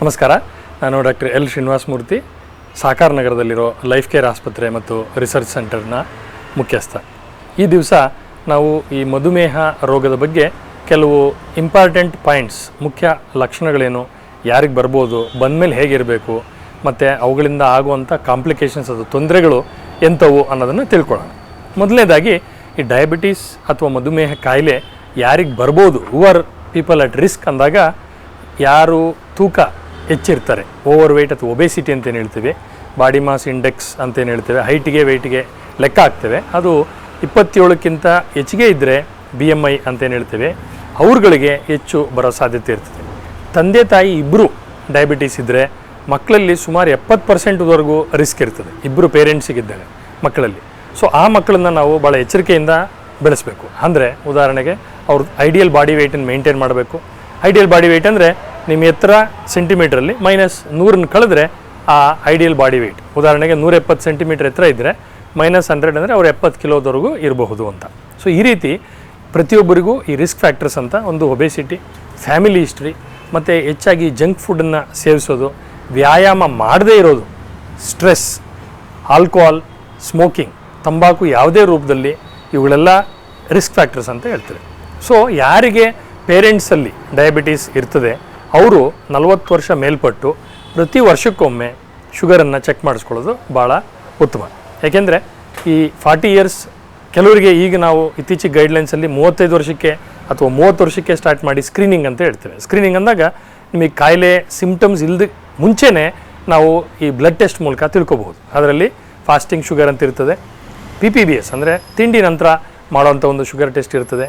ನಮಸ್ಕಾರ. ನಾನು doctor L Srinivasa Murthy, ಸಾಕಾರ ನಗರದಲ್ಲಿರೋ ಲೈಫ್ ಕೇರ್ ಆಸ್ಪತ್ರೆ ಮತ್ತು ರಿಸರ್ಚ್ ಸೆಂಟರ್ನ ಮುಖ್ಯಸ್ಥ. ಈ ದಿವಸ ನಾವು ಈ ಮಧುಮೇಹ ರೋಗದ ಬಗ್ಗೆ ಕೆಲವು ಇಂಪಾರ್ಟೆಂಟ್ ಪಾಯಿಂಟ್ಸ್, ಮುಖ್ಯ ಲಕ್ಷಣಗಳೇನು, ಯಾರಿಗೆ ಬರ್ಬೋದು, ಬಂದಮೇಲೆ ಹೇಗಿರಬೇಕು, ಮತ್ತು ಅವುಗಳಿಂದ ಆಗುವಂಥ ಕಾಂಪ್ಲಿಕೇಶನ್ಸ್ ಅದು ತೊಂದರೆಗಳು ಎಂಥವು ಅನ್ನೋದನ್ನು ತಿಳ್ಕೊಳ್ಳೋಣ. ಮೊದಲನೇದಾಗಿ, ಈ ಡಯಾಬಿಟೀಸ್ ಅಥವಾ ಮಧುಮೇಹ ಕಾಯಿಲೆ ಯಾರಿಗೆ ಬರ್ಬೋದು who are people at risk ಅಂದಾಗ, ಯಾರು ತೂಕ ಹೆಚ್ಚಿರ್ತಾರೆ. ಓವರ್ ವೆಯ್ಟ್ ಅಥವಾ ಒಬೆಸಿಟಿ ಅಂತೇನು ಹೇಳ್ತೀವಿ. ಬಾಡಿ ಮಾಸ್ ಇಂಡೆಕ್ಸ್ ಅಂತೇನು ಹೇಳ್ತೇವೆ. ಹೈಟಿಗೆ ವೆಯ್ಟಿಗೆ ಲೆಕ್ಕ ಹಾಕ್ತೇವೆ. ಅದು ಇಪ್ಪತ್ತೇಳಕ್ಕಿಂತ ಹೆಚ್ಚಿಗೆ ಇದ್ದರೆ ಬಿ ಎಂ ಐ ಅಂತೇನು ಹೇಳ್ತೇವೆ. ಅವ್ರುಗಳಿಗೆ ಹೆಚ್ಚು ಬರೋ ಸಾಧ್ಯತೆ ಇರ್ತದೆ. ತಂದೆ, ತಾಯಿ ಇಬ್ಬರು ಡಯಾಬಿಟೀಸ್ ಇದ್ದರೆ ಮಕ್ಕಳಲ್ಲಿ ಸುಮಾರು ಎಪ್ಪತ್ತು ಪರ್ಸೆಂಟ್ವರೆಗೂ ರಿಸ್ಕ್ ಇರ್ತದೆ. ಇಬ್ಬರು ಪೇರೆಂಟ್ಸಿಗಿದ್ದಾಗ ಮಕ್ಕಳಲ್ಲಿ. ಸೊ ಆ ಮಕ್ಕಳನ್ನ ನಾವು ಭಾಳ ಎಚ್ಚರಿಕೆಯಿಂದ ಬೆಳೆಸಬೇಕು. ಅಂದರೆ ಉದಾಹರಣೆಗೆ ಅವ್ರ ಐಡಿಯಲ್ ಬಾಡಿ ವೆಯ್ಟನ್ನು ಮೇಂಟೈನ್ ಮಾಡಬೇಕು. ಐಡಿಯಲ್ ಬಾಡಿ ವೆಯ್ಟ್ ಅಂದರೆ ನಿಮ್ಮ ಎತ್ತರ ಸೆಂಟಿಮೀಟ್ರಲ್ಲಿ ಮೈನಸ್ ನೂರನ್ನ ಕಳೆದ್ರೆ ಆ ಐಡಿಯಲ್ ಬಾಡಿ ವೆಯ್ಟ್ ಉದಾಹರಣೆಗೆ ನೂರ ಎಪ್ಪತ್ತು ಸೆಂಟಿಮೀಟ್ರ್ ಎತ್ತರ ಇದ್ದರೆ ಮೈನಸ್ ಹಂಡ್ರೆಡ್ ಅಂದರೆ ಅವ್ರು ಎಪ್ಪತ್ತು ಕಿಲೋದವರೆಗೂ ಇರಬಹುದು ಅಂತ. ಸೊ ಈ ರೀತಿ ಪ್ರತಿಯೊಬ್ಬರಿಗೂ ಈ ರಿಸ್ಕ್ ಫ್ಯಾಕ್ಟರ್ಸ್ ಅಂತ ಒಂದು ಒಬೆಸಿಟಿ ಫ್ಯಾಮಿಲಿ ಹಿಸ್ಟ್ರಿ ಮತ್ತು ಹೆಚ್ಚಾಗಿ ಜಂಕ್ ಫುಡ್ಡನ್ನು ಸೇವಿಸೋದು, ವ್ಯಾಯಾಮ ಮಾಡದೇ ಇರೋದು ಸ್ಟ್ರೆಸ್ ಆಲ್ಕೋಹಾಲ್ ಸ್ಮೋಕಿಂಗ್ ತಂಬಾಕು ಯಾವುದೇ ರೂಪದಲ್ಲಿ ಇವುಗಳೆಲ್ಲ ರಿಸ್ಕ್ ಫ್ಯಾಕ್ಟರ್ಸ್ ಅಂತ ಹೇಳ್ತಾರೆ ಸೊ ಯಾರಿಗೆ ಪೇರೆಂಟ್ಸಲ್ಲಿ ಡಯಾಬಿಟೀಸ್ ಇರ್ತದೆ ಅವರು ನಲವತ್ತು ವರ್ಷ ಮೇಲ್ಪಟ್ಟು ಪ್ರತಿ ವರ್ಷಕ್ಕೊಮ್ಮೆ ಶುಗರನ್ನು ಚೆಕ್ ಮಾಡಿಸ್ಕೊಳ್ಳೋದು ಭಾಳ ಉತ್ತಮ. ಯಾಕೆಂದರೆ ಈ ಫಾರ್ಟಿ ಇಯರ್ಸ್ ಕೆಲವರಿಗೆ ಈಗ ನಾವು ಇತ್ತೀಚೆಗೆ ಗೈಡ್ಲೈನ್ಸಲ್ಲಿ ಮೂವತ್ತೈದು ವರ್ಷಕ್ಕೆ ಅಥವಾ ಮೂವತ್ತು ವರ್ಷಕ್ಕೆ ಸ್ಟಾರ್ಟ್ ಮಾಡಿ ಸ್ಕ್ರೀನಿಂಗ್ ಅಂತ ಹೇಳ್ತೇವೆ. ಸ್ಕ್ರೀನಿಂಗ್ ಅಂದಾಗ ನಿಮಗೆ ಕಾಯಿಲೆ ಸಿಂಪ್ಟಮ್ಸ್ ಇಲ್ಲದ ಮುಂಚೆನೇ ನಾವು ಈ ಬ್ಲಡ್ ಟೆಸ್ಟ್ ಮೂಲಕ ತಿಳ್ಕೊಬಹುದು. ಅದರಲ್ಲಿ ಫಾಸ್ಟಿಂಗ್ ಶುಗರ್ ಅಂತ ಇರ್ತದೆ ಪಿ ಪಿ ಬಿ ಎಸ್ ಅಂದರೆ ತಿಂಡಿ ನಂತರ ಮಾಡುವಂಥ ಒಂದು ಶುಗರ್ ಟೆಸ್ಟ್ ಇರ್ತದೆ,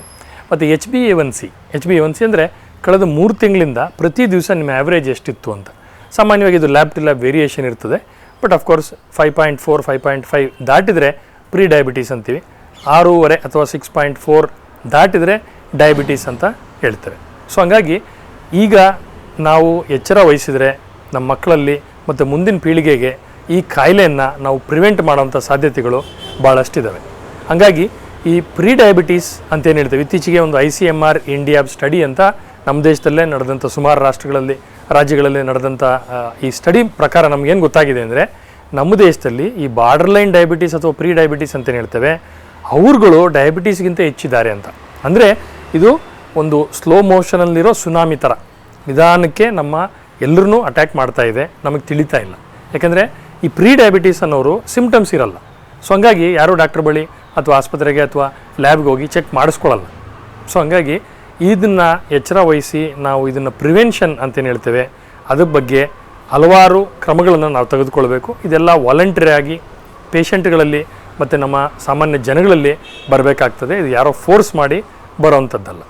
ಮತ್ತು H B A one C H B A one C ಅಂದರೆ ಕಳೆದ ಮೂರು ತಿಂಗಳಿಂದ ಪ್ರತಿ ದಿವಸ ನಿಮ್ಮ ಆ್ಯಾವ್ರೇಜ್ ಎಷ್ಟಿತ್ತು ಅಂತ. ಸಾಮಾನ್ಯವಾಗಿ ಇದು ಲ್ಯಾಬ್ ಟು ಲ್ಯಾಬ್ ವೇರಿಯೇಷನ್ ಇರ್ತದೆ. But of course five point four five point five ದಾಟಿದರೆ pre diabetes ಅಂತೀವಿ. ಆರೂವರೆ ಅಥವಾ ಸಿಕ್ಸ್ ಪಾಯಿಂಟ್ ಫೋರ್ ದಾಟಿದರೆ ಡಯಾಬಿಟೀಸ್ ಅಂತ ಹೇಳ್ತಾರೆ. ಸೊ ಹಂಗಾಗಿ ಈಗ ನಾವು ಎಚ್ಚರ ವಹಿಸಿದರೆ ನಮ್ಮ ಮಕ್ಕಳಲ್ಲಿ ಮತ್ತು ಮುಂದಿನ ಪೀಳಿಗೆಗೆ ಈ ಕಾಯಿಲೆಯನ್ನು ನಾವು ಪ್ರಿವೆಂಟ್ ಮಾಡೋವಂಥ ಸಾಧ್ಯತೆಗಳು ಭಾಳಷ್ಟಿದ್ದಾವೆ ಹಾಗಾಗಿ ಈ ಪ್ರೀ ಡಯಾಬಿಟೀಸ್ ಅಂತೇನು ಹೇಳ್ತೇವೆ? ಇತ್ತೀಚೆಗೆ ಒಂದು I C M R India study ಅಂತ ನಮ್ಮ ದೇಶದಲ್ಲೇ ನಡೆದಂಥ ಸುಮಾರು ರಾಷ್ಟ್ರಗಳಲ್ಲಿ, ರಾಜ್ಯಗಳಲ್ಲಿ ನಡೆದಂಥ ಈ ಸ್ಟಡಿ ಪ್ರಕಾರ ನಮಗೇನು ಗೊತ್ತಾಗಿದೆ ಅಂದರೆ ನಮ್ಮ ದೇಶದಲ್ಲಿ ಈ ಬಾರ್ಡರ್ ಲೈನ್ ಡಯಾಬಿಟೀಸ್ ಅಥವಾ ಪ್ರೀ ಡಯಾಬಿಟೀಸ್ ಅಂತ ಹೇಳ್ತೇವೆ, ಅವ್ರುಗಳು ಡಯಾಬಿಟೀಸ್ಗಿಂತ ಹೆಚ್ಚಿದ್ದಾರೆ ಅಂತ. ಅಂದರೆ ಇದು ಒಂದು ಸ್ಲೋ ಮೋಷನಲ್ಲಿರೋ ಸುನಾಮಿ ಥರ ನಿಧಾನಕ್ಕೆ ನಮ್ಮ ಎಲ್ಲರನ್ನೂ ಅಟ್ಯಾಕ್ ಮಾಡ್ತಾ ಇದೆ, ನಮಗೆ ತಿಳಿತಾ ಇಲ್ಲ. ಯಾಕಂದರೆ ಈ ಪ್ರೀ ಡಯಾಬಿಟೀಸ್ ಅನ್ನೋರು ಸಿಮ್ಟಮ್ಸ್ ಇರಲ್ಲ. ಸೊ ಹಂಗಾಗಿ ಯಾರೂ ಡಾಕ್ಟ್ರ್ ಬಳಿ ಅಥವಾ ಆಸ್ಪತ್ರೆಗೆ ಅಥವಾ ಲ್ಯಾಬ್ಗೆ ಹೋಗಿ ಚೆಕ್ ಮಾಡಿಸ್ಕೊಳ್ಳಲ್ಲ ಸೊ ಹಂಗಾಗಿ ಇದನ್ನು ಎಚ್ಚರ ವಹಿಸಿ ನಾವು ಇದನ್ನು ಪ್ರಿವೆನ್ಷನ್ ಅಂತೇನು ಹೇಳ್ತೇವೆ. ಅದ್ರ ಬಗ್ಗೆ ಹಲವಾರು ಕ್ರಮಗಳನ್ನು ನಾವು ತೆಗೆದುಕೊಳ್ಬೇಕು. ಇದೆಲ್ಲ ವಾಲಂಟರಿಯಾಗಿ ಪೇಷಂಟ್ಗಳಲ್ಲಿ ಮತ್ತು ನಮ್ಮ ಸಾಮಾನ್ಯ ಜನಗಳಲ್ಲಿ ಬರಬೇಕಾಗ್ತದೆ. ಇದು ಯಾರೋ ಫೋರ್ಸ್ ಮಾಡಿ ಬರೋವಂಥದ್ದಲ್ಲ.